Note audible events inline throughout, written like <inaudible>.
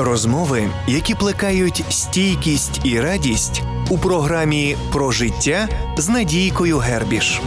Розмови, які плекають стійкість і радість у програмі Про життя з Надійкою Гербіш.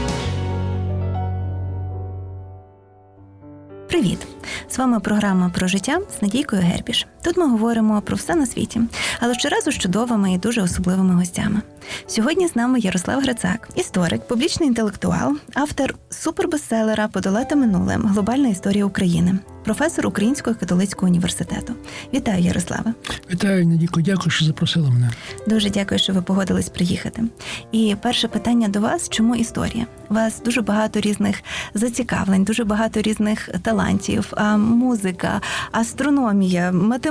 Привіт! З вами програма про життя з Надійкою Гербіш. Тут ми говоримо про все на світі, але щоразу з чудовими і дуже особливими гостями. Сьогодні з нами Ярослав Грицак, історик, публічний інтелектуал, автор супербестселера Подолати минуле глобальна історія України, професор Українського католицького університету. Вітаю, Ярославе! Вітаю, Надійко, дякую, що запросила мене. Дуже дякую, що ви погодились приїхати. І перше питання до вас: чому історія? У вас дуже багато різних зацікавлень, дуже багато різних талантів, музика, астрономія, математика,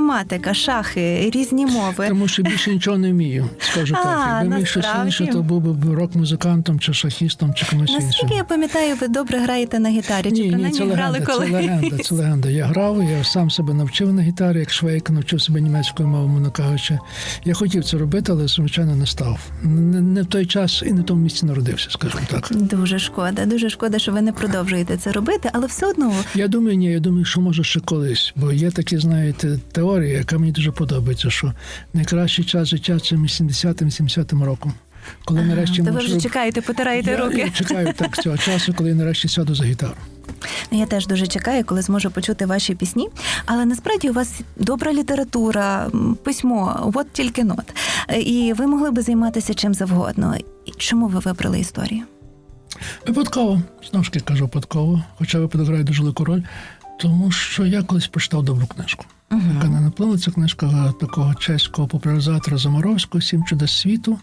шахи, різні мови. Тому що більше нічого не вмію, скажу <laughs> А, так. Якби міг щось інше, то був би рок-музикантом, чи шахістом, чи комусь іншим. Наскільки я пам'ятаю, ви добре граєте на гітарі? Чи Ні, ні, це грали легенда, це легенда, це легенда. Я грав, я сам себе навчив на гітарі, як швейк, навчив себе німецькою мовою, мовно кажучи. Я хотів це робити, але звичайно не став. Не, не в той час і не в тому місці народився, скажімо так. Дуже шкода, дуже шкода, що ви не продовжуєте це робити, але все одно Я думаю, ні, я думаю, що може ще колись, бо є такі, знаєте, теорія, яка мені дуже подобається, що найкращий час життя це між 70 і 70 роком. Коли нарешті то ви вже чекаєте, потираєте я, руки. Я чекаю так цього часу, коли я нарешті сяду за гітару. Ну, Я теж дуже чекаю, коли зможу почути ваші пісні. Але насправді у вас добра література, письмо, от тільки нот. І ви могли би займатися чим завгодно. І Чому ви вибрали історію? Випадково, знову ж таки кажу, випадково, хоча випадок грає дуже велику роль, тому що я колись прочитав добру книжку. Яка не наплила ця книжка такого чеського популяризатора Замаровського Сім чудес світу.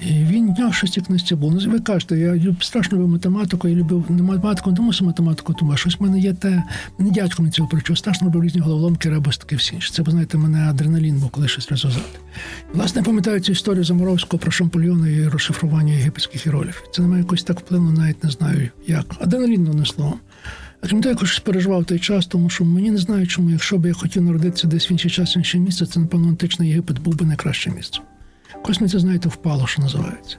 І він нього щось в цій книжці було. Ну, ви кажете, я страшно любив математику, я любив не математику, не тому що математику, тому а щось в мене є те. Мене дядько мені цього причув, страшно любив різні головоломки, ребус таке всі. Це, ви знаєте, мене адреналін був, коли щось розв'язати. Власне, пам'ятаю цю історію Замаровського про Шампольйона і розшифрування єгипетських іеролів. Це на мене якось так вплинуло, навіть не знаю як. Адреналін. А крім того, я якось переживав той час, тому що мені не знаю, чому, якщо б я хотів народитися десь в інший час, в інше місце, це, напевно, античний Єгипет був би найкраще місце. Якось мені це, знаєте, впало, що називається.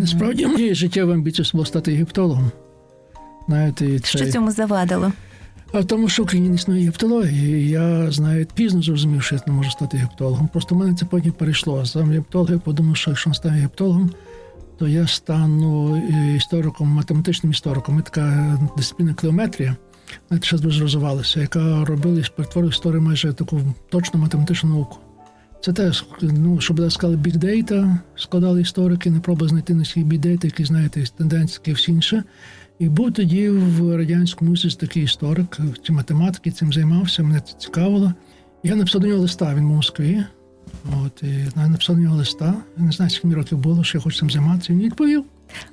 Насправді, моєю життєвою амбіцією було стати єгиптологом. Знаєте, і Що цьому завадило? а тому, що в Україні не існує єгиптології, я знаю, пізно зрозумів, що я не можу стати єгиптологом. Просто в мене це потім перейшло. Сам єгиптолог, я подумав, що якщо я стану єгиптологом, то я стану е, істориком, математичним істориком. Є така дисципліна клеометрія, ще дуже розвивалася, яка робила і перетворила історію майже таку точну математичну науку. Це теж, ну, щоб так сказали, big data складали історики, не пробували знайти на свій big data, які знаєте, тенденції, таке всі інше. І був тоді в радянському Союзі такий історик, чи математики цим займався, мене це цікавило. Я написав до нього листа, він був в Москві. От, і я написав до нього листа. Я не знаю, скільки років було, що я хочу цим займатися. Він відповів.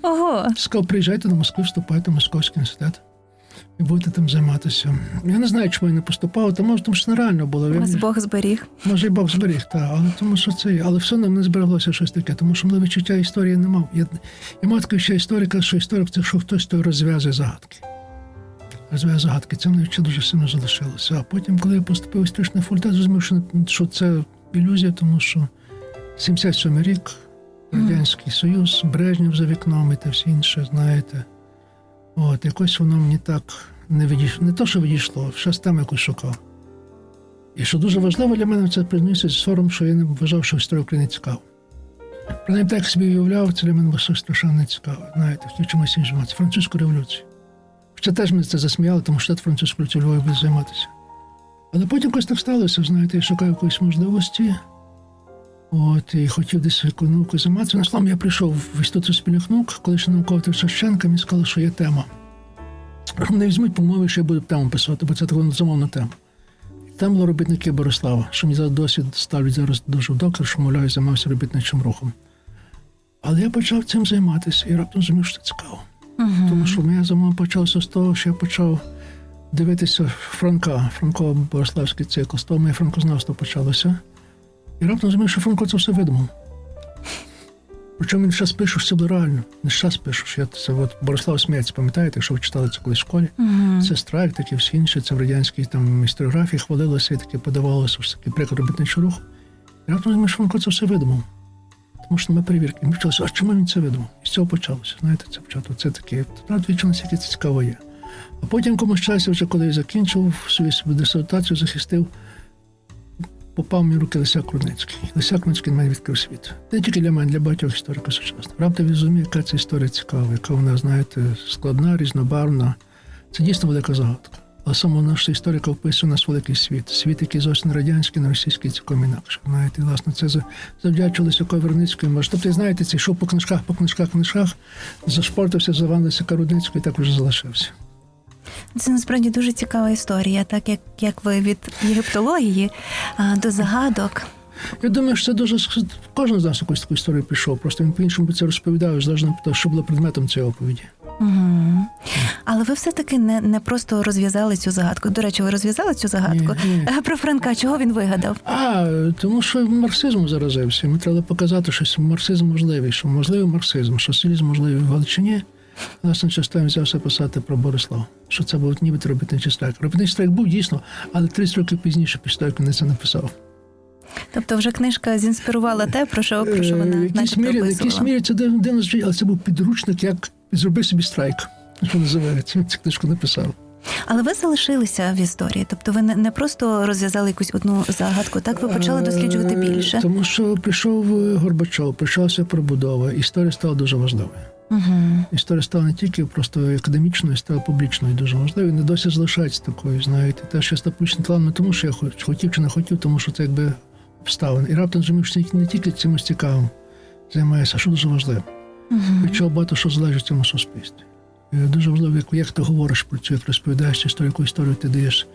Ого, Сказав, приїжджайте до Москви, вступайте в Московський університет. І будете там займатися. Я не знаю, чому я не поступав, тому що тому що нереально було. Вас Бог зберіг. Може, і Бог зберіг, так, але тому що це, але все одно не збереглося щось таке, тому що мене відчуття історії не мав. Я, я мав таке ще історика, що історик це що хтось той розв'язує загадки. Розв'язує загадки. Це мене ще дуже сильно залишилося. А потім, коли я поступив історичний факультет, зрозумів, що, що це ілюзія, тому що 77 рік, Радянський Союз, Брежнєв за вікном і те все інше, знаєте. От, якось воно мені так не відійшло. Не то, що відійшло, ще тему якусь шукав. І що дуже важливо для мене, це з сором, що я не вважав, що історія України цікава. Принаймні, так собі уявляв, це для мене було щось страшенно не цікаве. Знаєте, хотів чимось іншим займатися. Французьку революцію. Хоча теж мене це засміяло, тому що революцію Львові буду займатися. Але потім якось так сталося, знаєте, я шукав якоїсь можливості. От, і хотів десь наукою займатися. На словом, я прийшов в інститут суспільних наук, коли ще науковий Шевченка, мені сказали, що є тема. Мене візьмуть по мові, що я буду тему писати, бо це така замовна тема. Там було робітники Борислава, що мені зараз досвід ставлять зараз дуже в доктор, що мовляю, займався робітничим рухом. Але я почав цим займатися і раптом зрозумів, що це цікаво. Угу. Тому що моя замова почалася з того, що я почав дивитися Франка, Франко Бориславський цикл, з того моє франкознавство почалося. І раптом зрозумів, що Франко це все видумав. Причому він зараз пише, що це було реально. Не зараз пишу, що я це от Борислав Смець, пам'ятаєте, якщо ви читали це колись в школі. Угу. Це страйк, таке всі інше, це в радянській там історіографії хвалилося і таке подавалося, що такий приклад робітничий рух. І раптом зрозумів, що Франко це все видумав. Тому що ми перевірки. Ми почалося, а чому він це видумав? І з цього почалося. Знаєте, це початок. Це таке. Правда, відчув, наскільки це цікаво є. А потім комусь часі, вже коли я закінчив свою свою дисертацію, захистив, попав мені в руки Лисяк Рудницький. Лисяк Рудницький мене відкрив світ. Не тільки для мене, для багатьох істориків сучасних. Раптом він зрозумів, яка ця історія цікава, яка вона, знаєте, складна, різнобарвна. Це дійсно велика загадка. Але саме наша історика описує у нас великий світ. Світ, який зовсім не радянський, не російський, цілком інакше. Знаєте, власне, це за- завдячували Лисякові Рудницькому. Може, Тобто, знаєте, цей йшов по книжках, по книжках, книжках, зашпортився за Івана Лисяка Рудницького і так вже залишився. Це насправді дуже цікава історія, так як, як ви від єгиптології а, до загадок. Я думаю, що це дуже кожен з нас якусь таку історію пішов. Просто він по-іншому би це розповідав, залежно що було предметом цієї оповіді. Угу. Але ви все-таки не, не просто розв'язали цю загадку. До речі, ви розв'язали цю загадку? Ні, ні. Е, Про Франка, чого він вигадав? А тому, що марксизм заразився. Йому треба показати, що марксизм можливий, що можливий марксизм, що соціалізм можливий в Галичині. Власне, часто взявся писати про Борислав, що це був нібито робітничий страйк. Робітничий страйк був дійсно, але 30 років пізніше, після того, як він це написав. Тобто, вже книжка зінспірувала те, про що, про що Е, вона в якійсь мірі, в якійсь мірі це дивно звучить, але це був підручник, як зроби собі страйк. Що називається? Цю книжку написав. Але ви залишилися в історії, тобто ви не, не просто розв'язали якусь одну загадку, так ви почали досліджувати Е, більше. Тому що прийшов е, Горбачов, почалася пробудова, історія стала дуже важливою. Угу. Історія стала не тільки просто академічною, стала публічною дуже важливою. Не досі залишається такою, знаєте. Те, що я став публічним талантом, не тому що я хоч- хотів чи не хотів, тому що це якби обставини. І раптом зрозумів, що не тільки цим цікавим займається, а що дуже важливо. Від чого багато що залежить в цьому суспільстві. І Дуже важливо, як, як ти говориш про як розповідаєш історію, яку історію ти даєш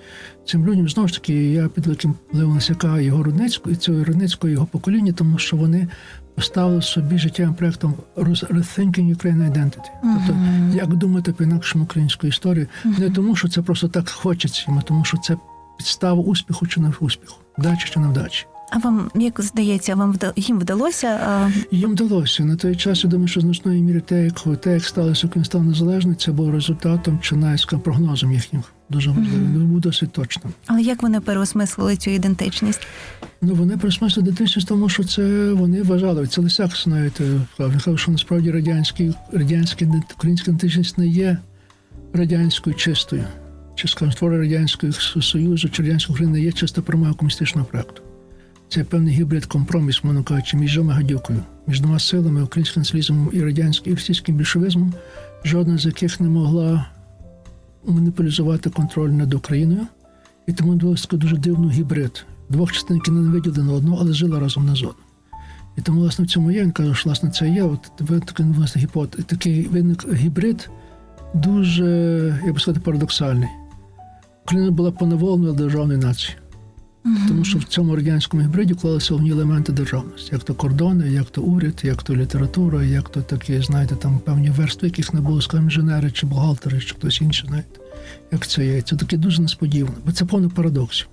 цим людям. Знову ж таки, я під великим впливом Лисяка, його Рудницького, і цього Рудницького, його покоління, тому що вони поставили собі життєвим проєктом Rethinking Ukraine Identity. Тобто, як думати по інакшому українську історію, не тому, що це просто так хочеться, а тому, що це підстава успіху чи не успіху, вдачі чи невдачі. А вам, як здається, вам вда... їм вдалося? А... Їм вдалося на той час. Я думаю, що значної міри те, як те, як сталося, він став незалежний, це був результатом чи прогнозом їхнім. Дуже важливим. Він був досить точним. Але як вони переосмислили цю ідентичність? Ну вони присмислили дитинство, тому що це вони вважали. Це лисяк, знаєте, сказав. що насправді радянський, радянський ідент- українська ідентичність не є радянською чистою. Чи скажімо, створи радянського союзу чи радянської України не є чиста промова комуністичного проекту. Це певний гібрид компроміс, мовно кажучи, між двома гадюкою, між двома силами, українським націоналізмом і радянським і російським більшовизмом, жодна з яких не могла монополізувати контроль над Україною. І тому такий дуже дивний гібрид. Двох частин, які не виділили на одну, але жили разом на зону. І тому, власне, в цьому є, він каже, що власне це є. От такий власне гіпот, такий виник гібрид дуже, я би сказати, парадоксальний. Україна була поневолена державною нацією. Тому що в цьому радянському гібриді вклалися головні елементи державності, як то кордони, як то уряд, як то література, як то такі, знаєте, там певні верстви, яких не було, скажімо, інженери чи бухгалтери, чи хтось інший, знаєте, як це є. Це таке дуже несподівано, бо це повно парадоксів.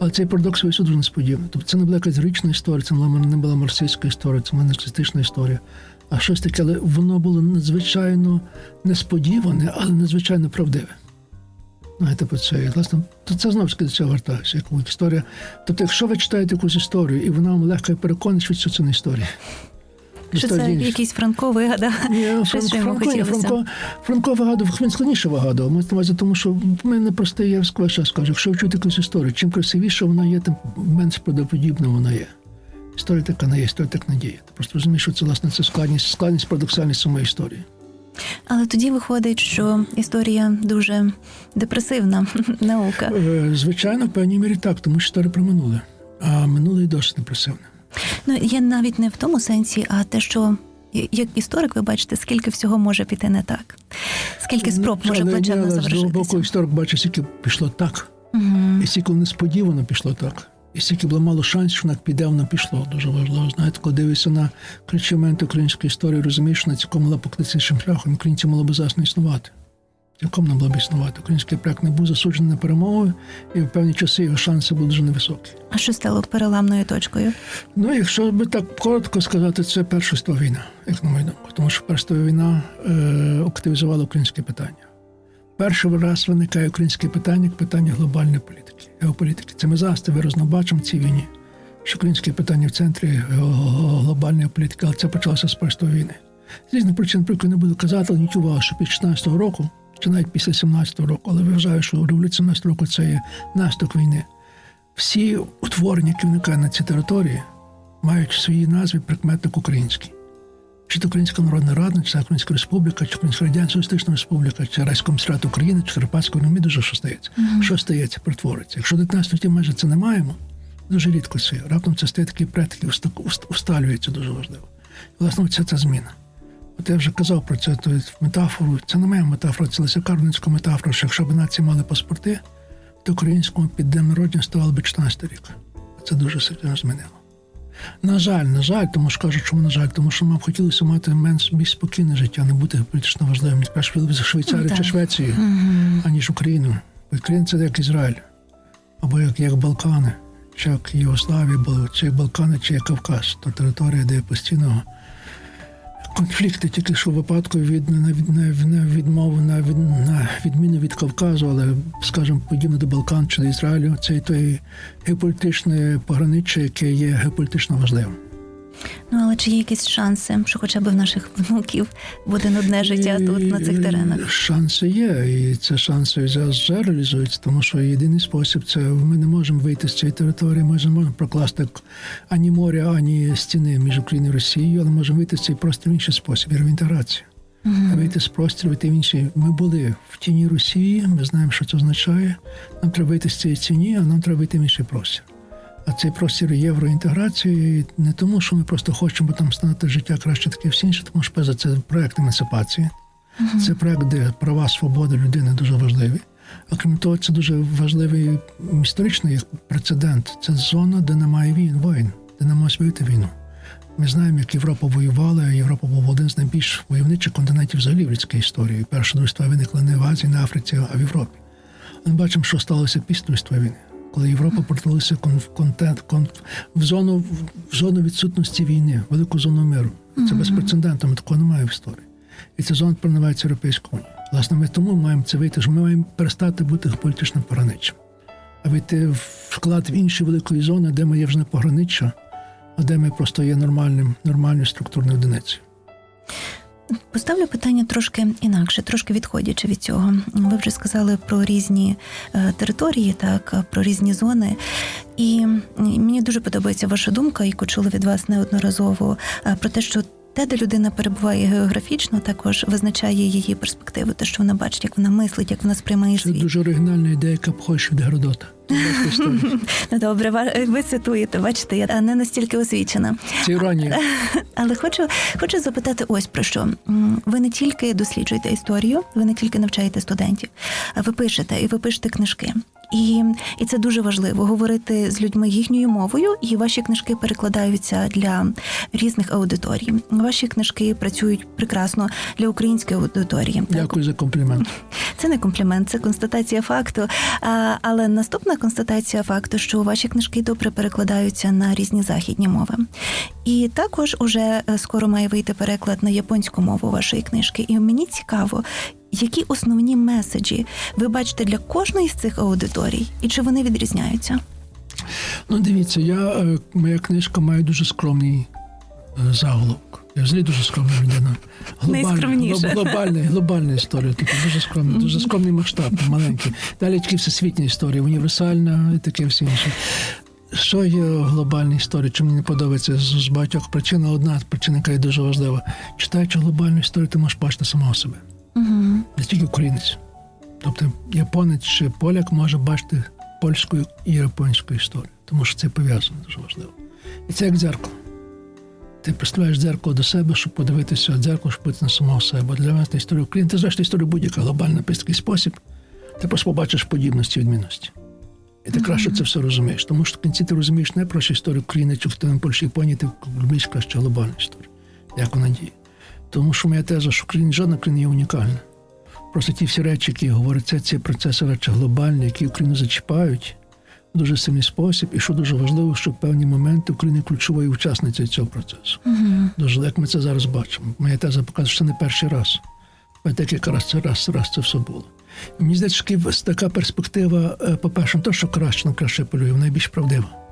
Але цей парадокс вийшов дуже несподівано. Тобто це не була якась героїчна історія, це не була- не була марксистська історія, це була націоналістична історія. А щось таке, але воно було надзвичайно несподіване, але надзвичайно правдиве. Знаєте, про це. І, власне, то це знову ж до цього вертаюся. Як історія. Тобто, якщо ви читаєте якусь історію, і вона вам легко переконує, що це не історія. Що це якийсь Франко вигадав? Ні, Щось, Франко, Франко. Франко, Франко вигадував, він складніше. Мається на увазі, тому що в мене простий, я скажу, час скажу, якщо чуєте якусь історію, чим красивіше вона є, тим менш правдоподібна вона є. Історія така не є, історія так не діє. Ти просто розумієш, що це власне це складність, складність, парадоксальність самої історії. Але тоді виходить, що історія дуже депресивна <laughs> наука. Е, Звичайно, в певній мірі так, тому що історія про минуле. А минуле і досить депресивне. Ну я навіть не в тому сенсі, а те, що як історик, ви бачите, скільки всього може піти не так, скільки спроб може Ну, Але плачевно я з боку історик бачить, скільки пішло так. Угу. І стільки несподівано пішло так. І стільки було мало шансів, що вона піде, вона пішло. Дуже важливо. Знаєте, коли дивишся на ключові моменти української історії, розумієш, що на цілком могла покликати іншим шляхом. Українці мало би зараз не існувати. Цілком не було б існувати. Український проект не був засуджений на перемоги, і в певні часи його шанси були дуже невисокі. А що стало переламною точкою? Ну, якщо би так коротко сказати, це Перша світова війна, як на мою думку. Тому що Перша війна е, активізувала українське питання. Перший раз виникає українське питання як питання глобальної політики, геополітики. Це ми зараз це виразно бачимо в цій війні, що українське питання в центрі глобальної політики, але це почалося з Першої війни. З різних причин, про які не буду казати, але нічого що під 16-го року, чи навіть після 17-го року, але вважаю, що революція 17 року це є наступ війни. всі утворення, які виникають на цій території, мають в своїй назві прикметник український. Чи то Українська Народна Рада, чи Українська Республіка, чи Українська Радянська Соціалістична Республіка, чи Райськомісаріат України, чи Карпатська Ромі, дуже що стається. Що стається, перетвориться. Якщо в 19 статті майже це не маємо, дуже рідко це. Раптом це стає такий предки, усталюється дуже важливо. І, власне, це ця зміна. От я вже казав про це то метафору. Це не моя метафора, це лише Карвинська метафора, що якщо б нації мали паспорти, то українському під день народження ставало б 14 рік. Це дуже сильно змінило. На жаль, на жаль, тому що кажуть, чому на жаль, тому що нам б хотілося мати менш більш спокійне життя, не бути політично важливим. Краще за Швейцарію Ну, чи так. Швецію, аніж Україну. Україна це як Ізраїль, або як, як Балкани, чи як Єгославія, чи Балкани, чи як Кавказ, то територія, де постійно конфлікти, тільки що випадку від не від, на, на відмову на, від, на відміну від Кавказу, але скажімо, подібно до Балкан чи до Ізраїлю, це той геополітичне пограниччя, яке є геополітично важливим. Ну але чи є якісь шанси, що хоча б в наших внуків буде нудне життя тут на цих теренах? Шанси є, і це шанси зараз вже реалізуються, тому що єдиний спосіб це ми не можемо вийти з цієї території, ми не можемо прокласти ані моря, ані стіни між Україною і Росією, але можемо вийти з цей простір в інший спосіб, євроінтеграція. А Вийти з простіру, вийти в інший. Ми були в тіні Росії, ми знаємо, що це означає. Нам треба вийти з цієї тіні, а нам треба вийти в інший простір. А цей простір євроінтеграції не тому, що ми просто хочемо там стати життя краще, таке всі інше, тому що за це проект емансипації. Це проект, де права, свободи людини дуже важливі. А крім того, це дуже важливий історичний прецедент. Це зона, де немає війн, воїн, де не може вийти війну. Ми знаємо, як Європа воювала. Європа був один з найбільш войовничих континентів взагалі в людській історії. Перша світова виникла не в Азії, не в Африці, а в Європі. Ми бачимо, що сталося після світової війни, коли Європа кон, в зону в зону відсутності війни, велику зону миру. Це безпрецедентно, такого немає в історії. І ця зона тепер Європейською Унією. Власне, ми тому маємо це вийти, що ми маємо перестати бути політичним пограниччям, а вийти в вклад в інші великої зони, де ми є вже не пограниччя, а де ми просто є нормальним, нормальною структурною одиницею. Поставлю питання трошки інакше, трошки відходячи від цього. Ви вже сказали про різні е, території, так про різні зони. І мені дуже подобається ваша думка, яку чула від вас неодноразово, е, про те, що те, де людина перебуває географічно, також визначає її перспективу, те, що вона бачить, як вона мислить, як вона сприймає Це дуже оригінальна ідея, яка походить від Геродота. <laughs> Ну добре, ви цитуєте, бачите, я не настільки освічена. Це іронія. <laughs> Але хочу, хочу запитати ось про що. Ви не тільки досліджуєте історію, ви не тільки навчаєте студентів, а ви пишете і ви пишете книжки. І, і це дуже важливо говорити з людьми їхньою мовою, і ваші книжки перекладаються для різних аудиторій. Ваші книжки працюють прекрасно для української аудиторії. Так, Дякую за комплімент. <laughs> це не комплімент, це констатація факту. А, але наступна констатація факту, що ваші книжки добре перекладаються на різні західні мови. І також уже е, скоро має вийти переклад на японську мову вашої книжки. І мені цікаво, які основні меседжі ви бачите для кожної з цих аудиторій, і чи вони відрізняються? Ну, дивіться, я, е, моя книжка має дуже скромний е, заголовок. Я взагалі дуже скромна людина. Найскромніше. глоб- глобальна, глобальна історія. Тобто дуже скромний, дуже скромний масштаб, маленький. Далі тільки всесвітня історія, універсальна і таке все інше. Що є глобальна історія? Чому мені не подобається з, з багатьох причин? Одна причина, яка є дуже важлива. Читаючи глобальну історію, ти можеш бачити самого себе. Угу. Не тільки українець. Тобто японець чи поляк може бачити польську і японську історію, тому що це пов'язано дуже важливо. І це як дзеркало. Ти представляєш дзеркало до себе, щоб подивитися дзеркало, щоб подивитися на самого себе. Для мене це історія України. Ти знаєш історію будь-яка глобальна такий спосіб, ти просто побачиш подібності, відмінності. І ти краще це все розумієш. Тому що в кінці ти розумієш не про історію України чи в Польщі Японії, ти розумієш краще глобальну історію, як вона діє. Тому що моя теза, що Україна, жодна країна є унікальна. Просто ті всі речі, які говоряться, ці процеси речі глобальні, які Україну зачіпають в дуже сильний спосіб, і що дуже важливо, що в певні моменти Україна ключовою учасницею цього процесу. Угу. Дуже як ми це зараз бачимо. Моя теза показує, що це не перший раз. А декілька раз це раз, раз це все було. І мені здається, що така перспектива, е, по-перше, не то, що краще, краще полює, вона найбільш правдива.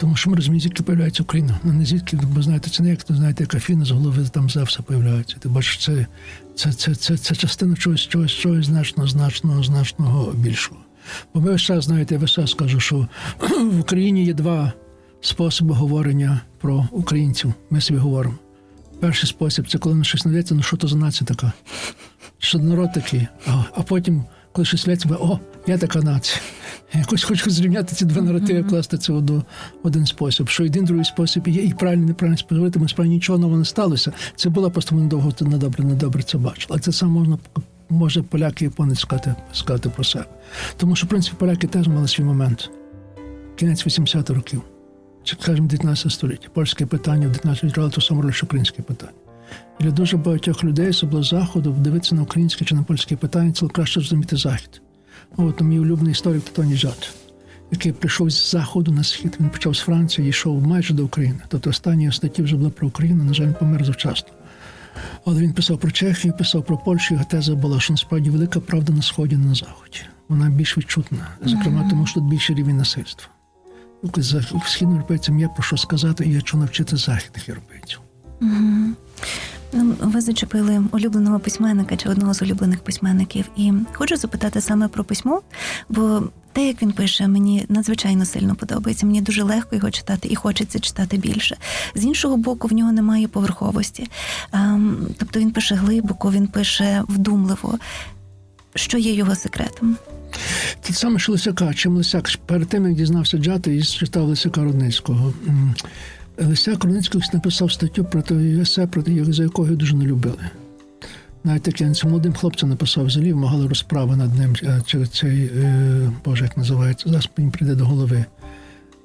Тому що ми розуміємо, звідки появляється Україна. Ну не звідки, бо знаєте, це не як то знаєте, як Афіна з голови там Зевса появляється. Ти бачиш, це, це, це, це, це частина чогось, чогось, чогось значно, значного, значного більшого. Бо ми весь час, знаєте, я весь час кажу, що <clears throat> в Україні є два способи говорення про українців. Ми собі говоримо. Перший спосіб це коли на щось надається, ну що то за нація така? Що народ такий? А, а потім, коли щось лється, о, я така нація. Якось хочу зрівняти ці два наративи, класти це в один спосіб. Що один другий спосіб є, і правильно, неправильно споживати, ми справді нічого нового не сталося. Це було просто ми довго недобре, недобре це бачили. А це саме можна може поляки і японець сказати, сказати про себе. Тому що, в принципі, поляки теж мали свій момент. Кінець 80-х років, чи скажімо, 19 століття. Польське питання в 19 відіграло ту саму роль, що українське питання. І для дуже багатьох людей, особливо заходу, дивитися на українське чи на польське питання, це краще зрозуміти захід. Ну, От мій улюблений історик Тоні Жат, який прийшов з заходу на схід. Він почав з Франції йшов майже до України. Тобто останні статті вже були про Україну, на жаль, помер завчасно. Але він писав про Чехію, писав про Польщу. Його теза була, що насправді велика правда на сході, не на заході. Вона більш відчутна, зокрема, тому що тут більший рівень насильства. За східним європейцям є про що сказати, і є чого навчити західних європейців. Ну, ви зачепили улюбленого письменника чи одного з улюблених письменників. І хочу запитати саме про письмо, бо те, як він пише, мені надзвичайно сильно подобається. Мені дуже легко його читати і хочеться читати більше. З іншого боку, в нього немає поверховості. Ем, тобто він пише глибоко, він пише вдумливо. Що є його секретом? Те саме, що Лисяка, чим Лисяк перед тим, як дізнався Джати, і читав Лисяка Рудницького. М, Лисяк Рудницький написав статтю про те, есе, про те, за якого його дуже не любили. Навіть таке молодим хлопцям написав взагалі, вимагали розправи над ним е, через цей, е, Боже, як називається, зараз мені прийде до голови.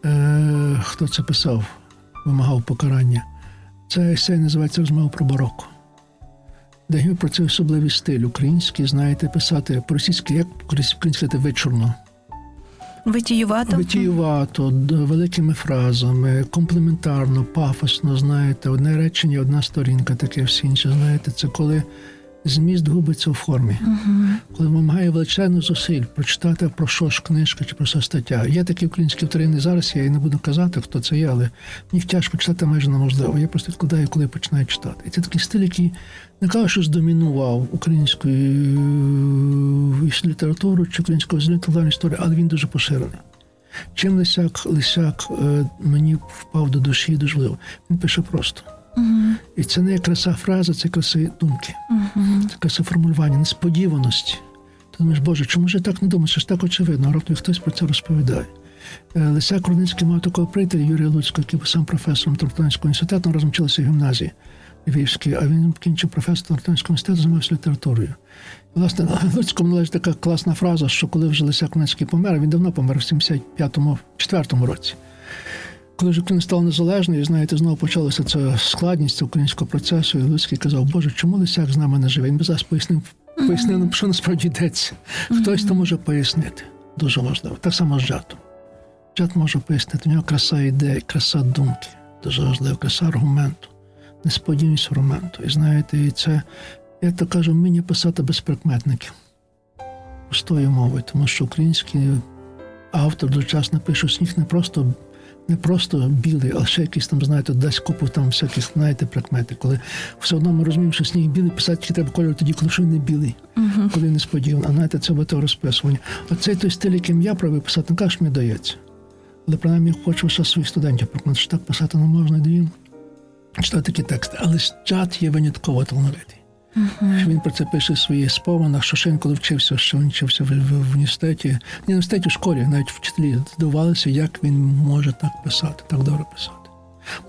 Е, хто це писав? Вимагав покарання. Це есей називається Розмова про бароко. Де про цей особливий стиль український, знаєте, писати по-російськи, як українськи сказати, вичурно. Витіювати? Витіювато, великими фразами, комплементарно, пафосно, знаєте, одне речення, одна сторінка, таке всі інше, знаєте, це коли зміст губиться у формі, коли вимагає величезних зусиль прочитати про що ж книжка чи про що стаття. Є такі українські автори, не зараз я і не буду казати, хто це є, але мені тяжко читати майже неможливо. Я просто відкладаю, коли починаю читати. І це такий стиль, який не кажу, що здомінував українською е, літературу чи українську інтелектуальну історію, але він дуже поширений. Чим Лисяк, Лисяк е, мені впав до душі дуже важливо. Він пише просто. Мгм. І це не краса фрази, це краси думки, Мгм. це краса формулювання, несподіваності. Ти думаєш, Боже, чому ж я так не думаю? Це ж так очевидно, а раптом хтось про це розповідає. Е, Лисяк Рудницький мав такого приятеля Юрія Луцького, який був сам професором Тортонського інституту, разом вчилися в гімназії Львівській, а він кінчив професор Тортонського інституту, займався літературою. І, власне, Луцькому належить така класна фраза, що коли вже Лисяк Рудницький помер, він давно помер в 75-му, 4-му році. Коли ж Україна стала незалежною, знаєте, знову почалася ця складність українського процесу. І Луцький казав, Боже, чому Лисяк з нами не живе? Він би зараз пояснив, пояснив нам, що насправді йдеться. Хтось то може пояснити. Дуже важливо. Так само з Джатом. Джат може пояснити, у нього краса ідей, краса думки. Дуже важливо, краса аргументу, несподіваність аргументу. І знаєте, і це, я так кажу, вміння писати без прикметників. Простою мовою, тому що український автор дочасно пише сніг не просто не просто білий, а ще якийсь там, знаєте, дасть купу там всяких, знаєте, прикмети. Коли все одно ми розуміємо, що сніг білий, писати треба кольор тоді, коли він не білий, коли несподівано. А знаєте, це буде розписування. Оцей той стиль, яким я правий писати, не кажу, що мені дається. Але принаймні хочу ще своїх студентів прикмети, що так писати не можна, і він читати такі тексти. Але чат є винятково талановитий. Що Він про це пише в своїх споминах, що ще він коли вчився, що він вчився в, в, в університеті, не в університеті, в школі, навіть вчителі здивувалися, як він може так писати, так добре писати.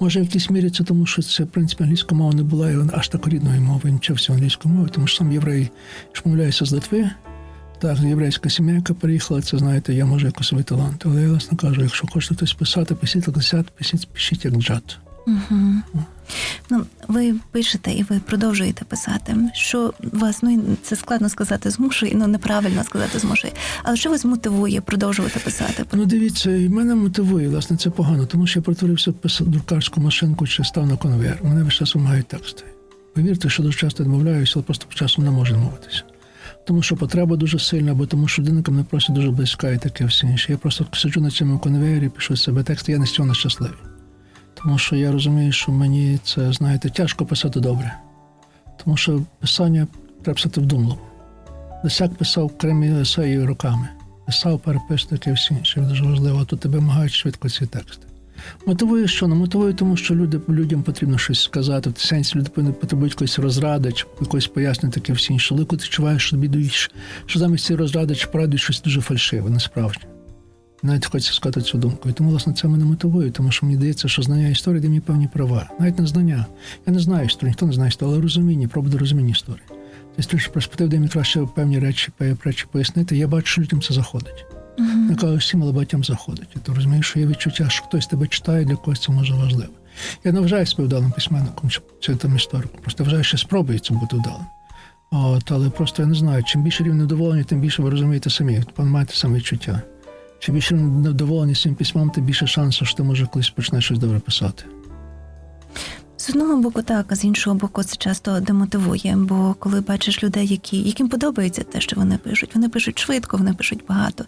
Може, в якійсь мірі це тому, що це, в принципі, англійська мова не була його аж так рідною мовою, він вчився англійською мовою, тому що сам єврей, що помиляюся з Литви, так, єврейська сім'я, яка переїхала, це знаєте, я можу якось свій талант. Але я власне кажу, якщо хочете хтось писати, пишіть, як пишіть, пишіть як джат. Мгм. Ну, ви пишете і ви продовжуєте писати. Що вас, ну це складно сказати, змушує, ну неправильно сказати змушує. Але що вас мотивує продовжувати писати? Ну, дивіться, і мене мотивує, власне, це погано, тому що я перетворився в друкарську машинку чи став на конвейер. Мене весь час вимагають тексти. Повірте, що дуже часто відмовляюся, але просто часом не можу відмовитися. Тому що потреба дуже сильна, або тому що людина мене просто дуже близька і таке все інше. Я просто сиджу на цьому конвейері, пишу себе тексти, я не з цього нещасливий. Тому що я розумію, що мені це, знаєте, тяжко писати добре. Тому що писання треба писати вдумливо. Лисяк писав окремі есеї роками. писав, перепис, таке всі інше. Дуже важливо, а тут тебе вимагають швидко ці тексти. Мотивує що? Ну, мотивує тому, що люди, людям потрібно щось сказати. В сенсі люди потребують якоїсь розради, чи якось пояснення таке всі. Але коли ти відчуваєш, що тобі дають, що замість цієї розради чи поради щось дуже фальшиве, несправжнє. Навіть хочеться сказати цю думку. І тому, власне, це мене мотивує, тому що мені здається, що знання історії дає мені певні права. Навіть не знання. Я не знаю історії, ніхто не знає історії, але розуміння, пробуде розуміння історії. Тобто, що перспектив, де мені краще певні речі, речі пояснити, я бачу, що людям це заходить. Не кажу всім, але багатьом заходить. І ти розумієш, що є відчуття, що хтось тебе читає, для когось це може важливо. Я не вважаю себе вдалим письменником чи, там істориком. Просто вважаю, що спробую цим бути вдалим. От, але просто я не знаю, чим більше рівень невдоволення, тим більше ви розумієте самі, маєте саме відчуття. Чим більше невдоволення цим письмом, тим більше шансу, що ти може колись почнеш щось добре писати. З одного боку, так, а з іншого боку, це часто демотивує. Бо коли бачиш людей, які, яким подобається те, що вони пишуть, вони пишуть швидко, вони пишуть багато.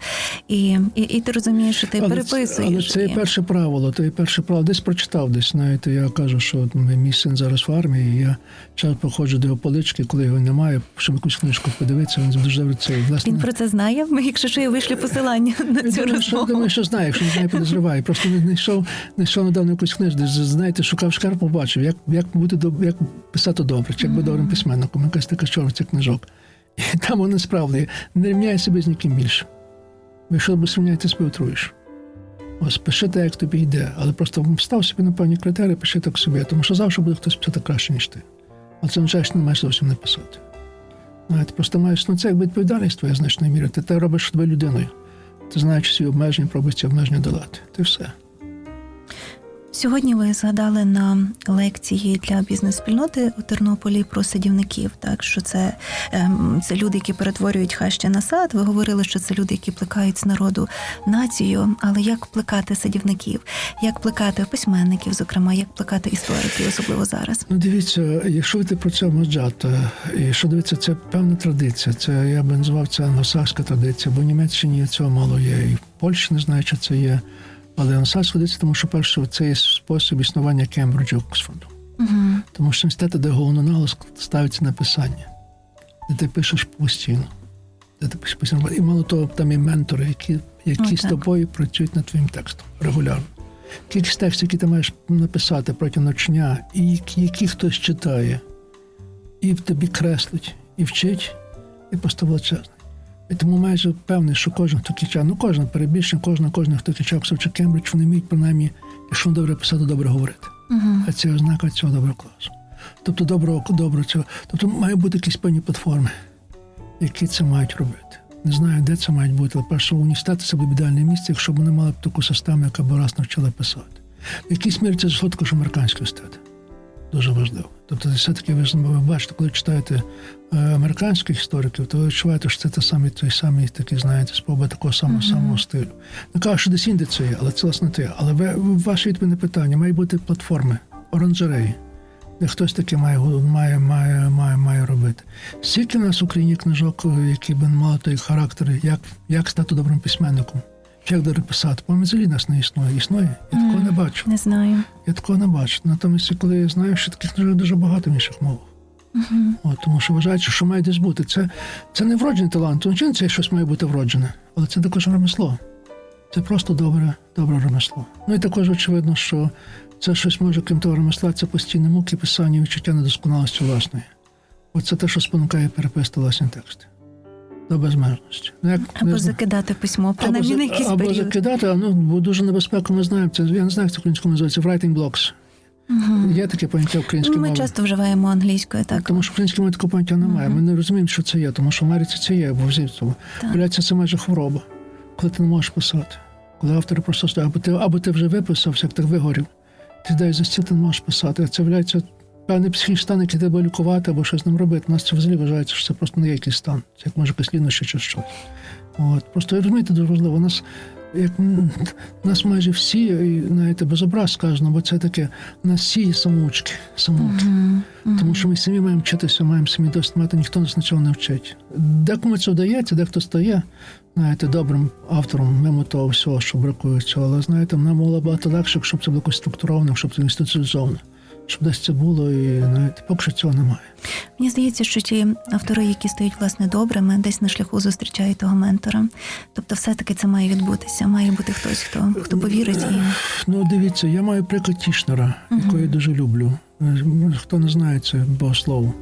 І, і, і ти розумієш, що ти але, переписуєш. Це, але це і- перше правило. Є перше правило. Десь прочитав, десь знаєте, я кажу, що мій син зараз в армії. і Я час походжу до його полички, коли його немає, щоб якусь книжку подивитися. Він дуже добре це. Власне, Він про це знає. Ми, <laughs> якщо що, я вишлю посилання на цю думаю, що, розмову. думаю, що знає, якщо не знає, підозріває. Просто не знайшов, знайшов недавно якусь книжку, знаєте, шукав шкар, побачив, як, як бути як писати добре, чи як бути добрим письменником, якась така чорця книжок. І там воно справді не рівняє себе з ніким більше. Бо Якщо би зрівняти себе отруєш. Ось пиши так, як тобі йде, але просто став собі на певні критерії, пиши так собі, тому що завжди буде хтось писати краще, ніж ти. А це означає, що не маєш зовсім не писати. Знаєте, просто маєш, ну це якби відповідальність твоя значною мірою. Ти те робиш тебе людиною. Ти знаєш свої обмеження, пробуєш ці обмеження долати. Ти все. Сьогодні ви згадали на лекції для бізнес-спільноти у Тернополі про садівників. Так що це, ем, це люди, які перетворюють хаща на сад. Ви говорили, що це люди, які плекають з народу націю. Але як плекати садівників, як плекати письменників, зокрема, як плекати істориків, особливо зараз? Ну, дивіться, якщо йти про це маджата, і що дивіться, це певна традиція. Це я би назвав це англосакська традиція, бо в Німеччині цього мало є, і в Польщі не знаю, чи це є. Але англосакська традиція, тому що перше, це є спосіб існування Кембриджу Оксфорду. Угу. Тому що інститути, де наголос ставиться на писання, де ти пишеш постійно, де ти пишеш постійно. І мало того, там є ментори, які, які Ну, з тобою працюють над твоїм текстом регулярно. Кількість текстів, які ти маєш написати протягом ночня, і які, які хтось читає, і в тобі креслить, і вчить, і просто. І тому майже певний, що кожен, хто кичав, ну кожен перебільшення, кожен, кожен, хто Оксфорд чи Кембридж, вони вміють принаймні, якщо добре писати, добре говорити. Угу. А це ознака цього доброго класу. Тобто доброго доброго цього. Тобто має бути якісь певні платформи, які це мають робити. Не знаю, де це мають бути, але перше університети це було б ідеальне місце, якщо б вони мали б таку систему, яка б раз навчила писати. В якійсь мірі це зайшло також американський університет. Дуже важливо. Тобто, все-таки ви бачите, коли читаєте е, американських істориків, то ви відчуваєте, що це те самий, той самий такий, знаєте, спроба такого самого самого стилю. Не кажу, що десь інде це є, але це власне те. Але ви, ваше відповідне питання має бути платформи, оранжереї, де хтось таке має, має, має, має, має робити. Скільки в нас в Україні книжок, які б мали той характер, як, як стати добрим письменником, як добре писати? По взагалі нас не існує. Існує? Я такого не бачу. Не знаю. Я такого не бачу. Натомість, коли я знаю, що таких книжок дуже багато в інших мовах. Угу. От, тому що вважають, що має десь бути. Це, це не вроджений талант. Звичайно, це щось має бути вроджене, але це також ремесло. Це просто добре, добре ремесло. Ну і також очевидно, що це щось може, крім того ремесла, це постійні муки, писання, відчуття недосконалості власної. Оце те, що спонукає переписати власні тексти. До безмежності. Ну, як, Або закидати письмо, принаймні на Або, якийсь або період. закидати, а ну, бо дуже небезпеку ми знаємо. Це, я не знаю, як це українською називається, writing blocks. Угу. Є таке поняття української Ми мови. часто вживаємо англійською, так. Тому що української мови такого поняття немає. Ми не розуміємо, що це є, тому що в Америці це є, бо в цьому. Так. Це майже хвороба, коли ти не можеш писати. Коли автори просто стоять, або ти, або ти вже виписався, як ти вигорів, ти дай за стіл, ти не можеш писати. Це виявляється певний психічний стан, який треба лікувати або щось з ним робити. У нас це взагалі вважається, що це просто не якийсь стан. Це як може якась лінощі чи щось. От. Просто розумієте, дуже важливо. У нас, як, нас майже всі, і, знаєте, без образ сказано, бо це таке, у нас всі є самоучки. самоуки. Мгм. Мгм. Тому що ми самі маємо вчитися, маємо самі досвід мати, ніхто нас нічого не вчить. Декому це вдається, дехто стає, знаєте, добрим автором мимо того всього, що бракує цього. Але знаєте, нам було багато легше, щоб це було якось структуровано, щоб це інституціалізовано. Щоб десь це було, і навіть поки що цього немає. Мені здається, що ті автори, які стають власне добрими, десь на шляху зустрічають того ментора. Тобто, все-таки це має відбутися. Має бути хтось, хто хто повірить і Ну, дивіться, я маю приклад Тішнера, якого я дуже люблю. Хто не знає, це богослов.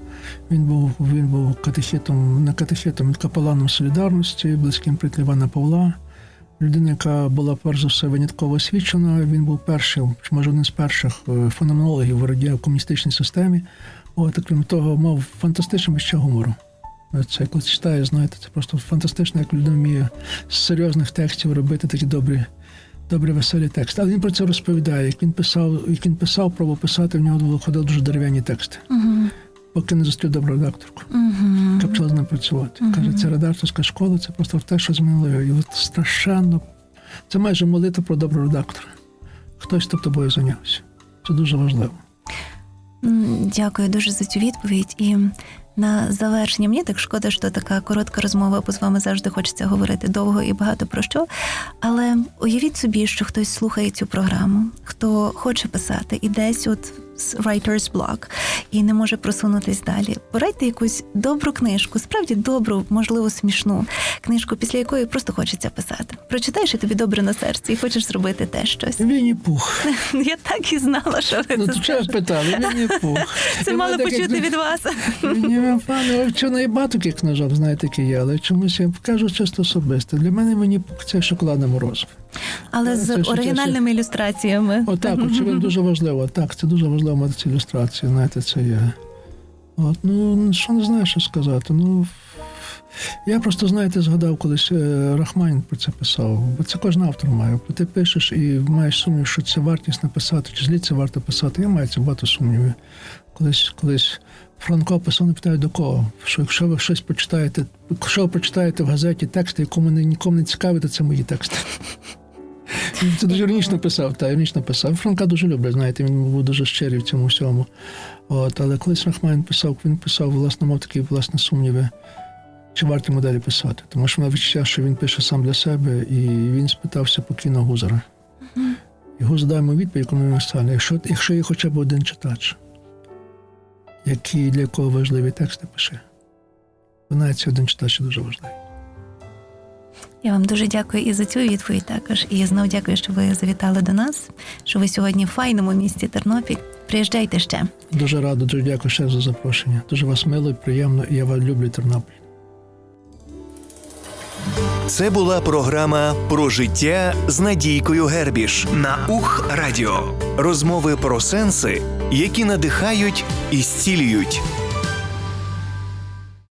Він був він був катехетом, не катехетом, капеланом солідарності, близьким приятелем Івана Павла. Людина, яка була перш за все винятково освічена. Він був першим, чи може один з перших е, феноменологів в в комуністичній системі. От, крім того, мав фантастичне відчуття гумору. Це коли читає, знаєте, це просто фантастично, як людина вміє з серйозних текстів робити такі добрі добрі веселі тексти. Але він про це розповідає. Як він писав, як він писав, пробував писати, в нього виходили дуже дерев'яні тексти, угу. Поки не зустрів добру редакторку, Угу. яка почала з ним працювати. Каже, ця редакторська школа це просто те, що змінило його. І от страшенно. Це майже молитва про доброго редактора. Хтось хто тобою зайнявся. Це дуже важливо. Дякую дуже за цю відповідь. І на завершення мені так шкода, що така коротка розмова, бо з вами завжди хочеться говорити довго і багато про що. Але уявіть собі, що хтось слухає цю програму, хто хоче писати і десь от writer's block і не може просунутись далі. Порадьте якусь добру книжку, справді добру, можливо, смішну книжку, після якої просто хочеться писати. Прочитаєш і тобі добре на серці, і хочеш зробити те щось. Вінні пух. <laughs> Я так і знала, що ви Ну це скажете. питали? Вінні пух. <laughs> Це Я мало почути від вас. Ні, пане, вчора і багато таких книжок, знаєте, які є, але чомусь я кажу чисто особисто. Для мене мені пух це шоколадне морозиво. Але з оригінальними ілюстраціями. Отак, очевидно, дуже важливо. Так, це дуже важливо мати ці ілюстрації, знаєте, це є. От, ну, що не знаю, що сказати. Ну, я просто, знаєте, згадав колись е, Рахманін про це писав. Бо це кожен автор має. Ти пишеш і маєш сумнів, що це вартість написати, чи злі це варто писати. Я маю це багато сумнівів. Колись, колись Франко писав, не питаю до кого. Що якщо ви щось почитаєте, якщо ви прочитаєте в газеті тексти, якому не- нікому не цікаві, то це мої тексти. Це дуже іронічно писав, та іронічно писав. Франка дуже люблять, знаєте, він був дуже щирий в цьому всьому. От, але колись Рахман писав, він писав, власне, мав такі власне сумніви, чи варто моделі писати. Тому що мав відчуття, що він пише сам для себе, і він спитався покійного Гузар дав йому відповідь, яку він стане. Якщо, якщо є хоча б один читач, який для якого важливі тексти пише, навіть цей один читач дуже важливий. Я вам дуже дякую і за цю відповідь також. І знову дякую, що ви завітали до нас, що ви сьогодні в файному місті Тернопіль. Приїжджайте ще. Дуже радо, дуже дякую ще за запрошення. Дуже вас мило і приємно, і я вас люблю Тернопіль. Це була програма про життя з Надійкою Гербіш на Ух Радіо. Розмови про сенси, які надихають і зцілюють.